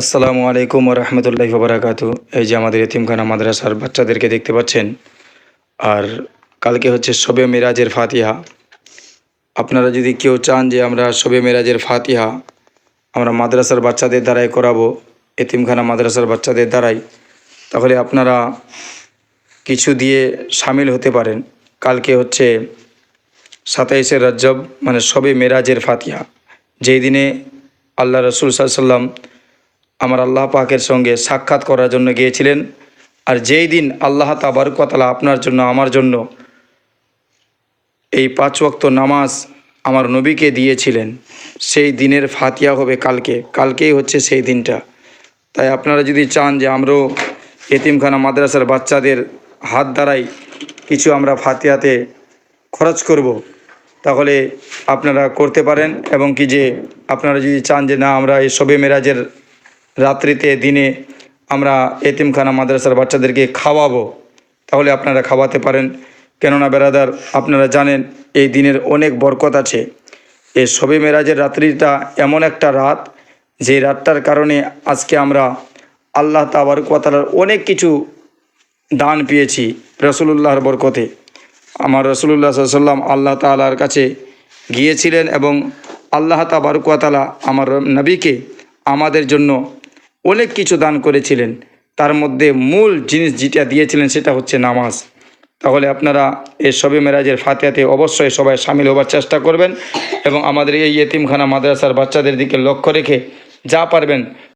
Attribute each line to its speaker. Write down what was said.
Speaker 1: আসসালামু আলাইকুম রহমতুল্লাহ বারাকাত এই যে আমাদের এতিমখানা মাদ্রাসার বাচ্চাদেরকে দেখতে পাচ্ছেন, আর কালকে হচ্ছে শবে মেরাজের ফাতিহা। আপনারা যদি কেউ চান যে আমরা শবে মেরাজের ফাতিহা আমরা মাদ্রাসার বাচ্চাদের দ্বারাই করাবো, এতিমখানা মাদ্রাসার বাচ্চাদের দ্বারাই, তাহলে আপনারা কিছু দিয়ে সামিল হতে পারেন। কালকে হচ্ছে সাতাইশে রজ্জব মানে শবে মেরাজের ফাতিহা। যেই দিনে আল্লাহ রসুল সাল্লাম আমার আল্লাহ পাকের সঙ্গে সাক্ষাৎ করার জন্য গিয়েছিলেন। আর যেই দিন আল্লাহ তাবারকতালা আপনার জন্য, আমার জন্য এই পাঁচ ওয়াক্ত নামাজ আমার নবীকে দিয়েছিলেন, সেই দিনের ফাতিয়া হবে কালকে। কালকেই হচ্ছে সেই দিনটা। তাই আপনারা যদি চান যে আমরাও এতিমখানা মাদ্রাসার বাচ্চাদের হাত দ্বারাই কিছু আমরা ফাতিয়াতে খরচ করব, তাহলে আপনারা করতে পারেন। এবং কি যে আপনারা যদি চান যে না, আমরা এই শবে মেরাজের রাত্রিতে দিনে আমরা এতিমখানা মাদ্রাসার বাচ্চাদেরকে খাওয়াবো, তাহলে আপনারা খাওয়াতে পারেন। কেননা বেরাদার, আপনারা জানেন এই দিনের অনেক বরকত আছে। এই শবে মেরাজের রাত্রিটা এমন একটা রাত, যে রাতটার কারণে আজকে আমরা আল্লাহ তাবারকালার অনেক কিছু দান পেয়েছি রসুলুল্লাহর বরকতে। আমার রসুল্লাহ সাল্লাম আল্লাহ তালার কাছে গিয়েছিলেন এবং আল্লাহ তাবারকাতালা আমার নবীকে আমাদের জন্য অনেক কিছু দান করেছিলেন। তার মধ্যে মূল জিনিস যেটা দিয়েছিলেন সেটা হচ্ছে নামাজ। তাহলে আপনারা এই সবে মেরাজের ফাতেহাতে অবশ্যই সবাই সামিল হবার চেষ্টা করবেন এবং আমাদের এই এতিমখানা মাদ্রাসার বাচ্চাদের দিকে লক্ষ্য রেখে যা পারবেন